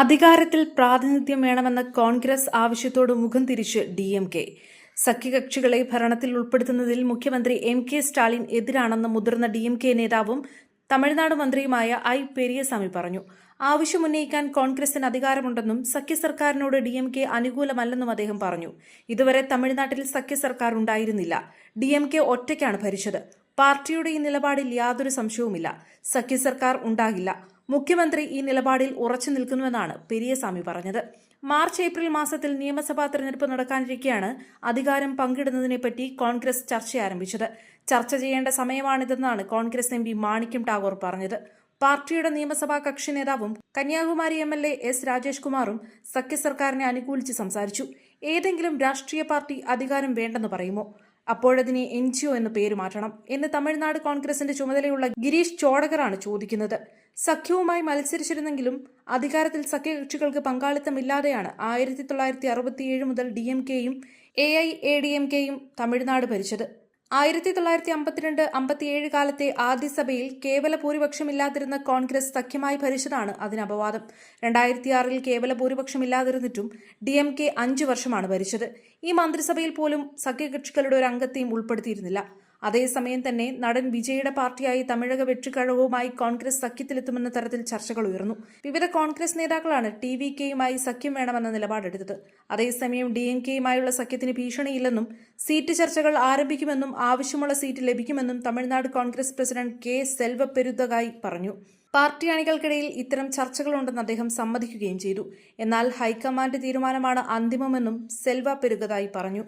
അധികാരത്തിൽ പ്രാതിനിധ്യം വേണമെന്ന കോൺഗ്രസ് ആവശ്യത്തോട് മുഖം തിരിച്ച് ഡി എം കെ. സഖ്യകക്ഷികളെ ഭരണത്തിൽ ഉൾപ്പെടുത്തുന്നതിൽ മുഖ്യമന്ത്രി എം കെ സ്റ്റാലിൻ എതിരാണെന്ന് മുതിർന്ന ഡി എം കെ നേതാവും തമിഴ്നാട് മന്ത്രിയുമായ ഐ പെരിയസ്വാമി പറഞ്ഞു. ആവശ്യമുന്നയിക്കാൻ കോൺഗ്രസിന് അധികാരമുണ്ടെന്നും സഖ്യ സർക്കാരിനോട് ഡി എം കെ അനുകൂലമല്ലെന്നും അദ്ദേഹം പറഞ്ഞു. ഇതുവരെ തമിഴ്നാട്ടിൽ സഖ്യ സർക്കാർ ഉണ്ടായിരുന്നില്ല. ഡി എം കെ ഒറ്റയ്ക്കാണ് ഭരിച്ചത്. പാർട്ടിയുടെ ഈ നിലപാടിൽ യാതൊരു സംശയവുമില്ല. സഖ്യ സർക്കാർ ഉണ്ടാകില്ല. മുഖ്യമന്ത്രി ഈ നിലപാടിൽ ഉറച്ചു നിൽക്കുന്നുവെന്നാണ് പെരിയസ്വാമി പറഞ്ഞത്. മാർച്ച് ഏപ്രിൽ മാസത്തിൽ നിയമസഭാ തെരഞ്ഞെടുപ്പ് നടക്കാനിരിക്കെയാണ് അധികാരം പങ്കിടുന്നതിനെപ്പറ്റി കോൺഗ്രസ് ചർച്ച ആരംഭിച്ചത്. ചർച്ച ചെയ്യേണ്ട സമയമാണിതെന്നാണ് Congress M P Manickam Tagore പറഞ്ഞത്. പാർട്ടിയുടെ നിയമസഭാ കക്ഷി നേതാവും Kanyakumari M L A S Rajesh കുമാറും സഖ്യ സർക്കാരിനെ അനുകൂലിച്ച് സംസാരിച്ചു. ഏതെങ്കിലും രാഷ്ട്രീയ പാർട്ടി അധികാരം വേണ്ടെന്ന് പറയുമോ? അപ്പോഴതിനെ എൻ ജി ഒ എന്ന് പേര് മാറ്റണം എന്ന് തമിഴ്നാട് കോൺഗ്രസിന്റെ ചുമതലയുള്ള ഗിരീഷ് ചോടകറാണ് ചോദിക്കുന്നത്. സഖ്യവുമായി മത്സരിച്ചിരുന്നെങ്കിലും അധികാരത്തിൽ സഖ്യകക്ഷികൾക്ക് പങ്കാളിത്തമില്ലാതെയാണ് ആയിരത്തി തൊള്ളായിരത്തി അറുപത്തിയേഴ് മുതൽ ഡി എം കെയും A I A D M കെയും തമിഴ്നാട് ഭരിച്ചത്. ആയിരത്തി തൊള്ളായിരത്തി അമ്പത്തിരണ്ട് അമ്പത്തിയേഴ് കാലത്തെ ആദ്യ സഭയിൽ കേവല ഭൂരിപക്ഷമില്ലാതിരുന്ന കോൺഗ്രസ് സഖ്യമായി ഭരിച്ചതാണ് അതിന് അപവാദം. രണ്ടായിരത്തി ആറിൽ കേവല ഭൂരിപക്ഷമില്ലാതിരുന്നിട്ടും ഡി എം കെ അഞ്ചു വർഷമാണ് ഭരിച്ചത്. ഈ മന്ത്രിസഭയിൽ പോലും സഖ്യകക്ഷികളുടെ ഒരു അംഗത്തെയും ഉൾപ്പെടുത്തിയിരുന്നില്ല. അതേസമയം തന്നെ നടൻ വിജയുടെ പാർട്ടിയായി തമിഴക വെട്ടിക്കഴവുമായി കോൺഗ്രസ് സഖ്യത്തിലെത്തുമെന്ന തരത്തിൽ ചർച്ചകൾ ഉയർന്നു. വിവിധ കോൺഗ്രസ് നേതാക്കളാണ് ടി വി കെയുമായി സഖ്യം വേണമെന്ന നിലപാടെടുത്തത്. അതേസമയം ഡി എം കെയുമായുള്ള സഖ്യത്തിന് ഭീഷണിയില്ലെന്നും സീറ്റ് ചർച്ചകൾ ആരംഭിക്കുമെന്നും ആവശ്യമുള്ള സീറ്റ് ലഭിക്കുമെന്നും Tamil Nadu Congress president K Selva പറഞ്ഞു. പാർട്ടി അണികൾക്കിടയിൽ ഇത്തരം ചർച്ചകളുണ്ടെന്ന് അദ്ദേഹം സമ്മതിക്കുകയും ചെയ്തു. എന്നാൽ ഹൈക്കമാൻഡ് തീരുമാനമാണ് അന്തിമമെന്നും സെൽവ പെരുകതായി പറഞ്ഞു.